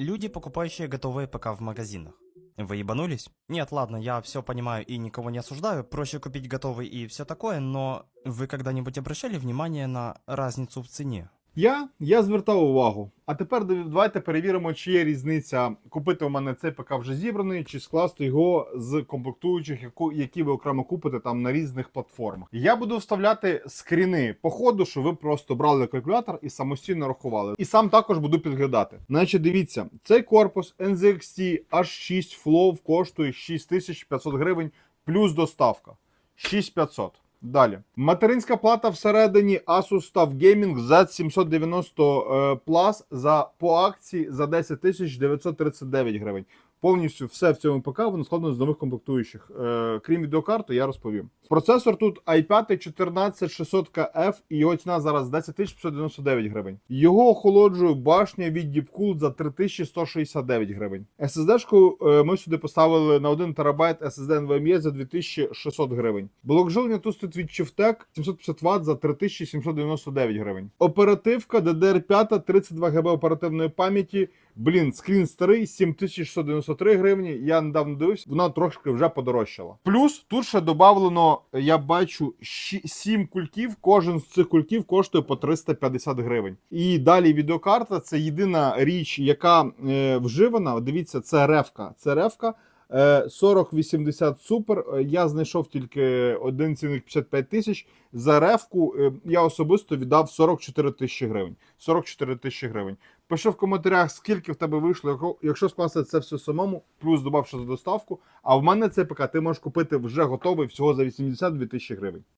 Люди, покупающие готовые ПК в магазинах. Вы ебанулись? Нет, ладно, я все понимаю и никого не осуждаю, проще купить готовый и все такое, но вы когда-нибудь обращали внимание на разницу в цене? Я, я звертав увагу. А тепер давайте перевіримо, чи є різниця купити у мене цей ПК вже зібраний, чи скласти його з комплектуючих, які ви окремо купите там на різних платформах. Я буду вставляти скріни по ходу, що ви просто брали калькулятор і самостійно рахували. І сам також буду підглядати. Значить, дивіться, цей корпус NZXT H6 Flow коштує 6500 гривень плюс доставка. 6500. Далі. Материнська плата всередині Asus TUF Gaming Z790 е, Plus за по акції за 10 939 гривень. Повністю все в цьому ПК воно складено з нових комплектуючих. Е, крім відеокарти, я розповім. Процесор тут i5 14600KF і його ціна зараз 10 599 гривень. Його охолоджує башня від Deepcool за 3169 гривень. SSD-шку е, ми сюди поставили на 1 ТБ SSD NVMe за 2600 гривень. Блок живлення тут стоїть від Chieftec 750 Вт за 3799 гривень. Оперативка DDR5 32 ГБ оперативної пам'яті. Блін, скрін старий 7693 гривні. Я недавно дивився, вона трошки вже подорожчала. Плюс тут ще додавлено, я бачу, 7 кульків. Кожен з цих кульків коштує по 350 гривень. І далі відеокарта це єдина річ, яка е, вживана. Дивіться, це ревка. Це ревка. Е, 4080 супер. Е, Я знайшов тільки 1,55 тисяч. За ревку е, я особисто віддав 44 тисячі гривень. 44 тисячі гривень. Пиши в коментарях, скільки в тебе вийшло, якщо скласти це все самому, плюс додавши за доставку. А в мене цей ПК ти можеш купити вже готовий всього за 82 тисячі гривень.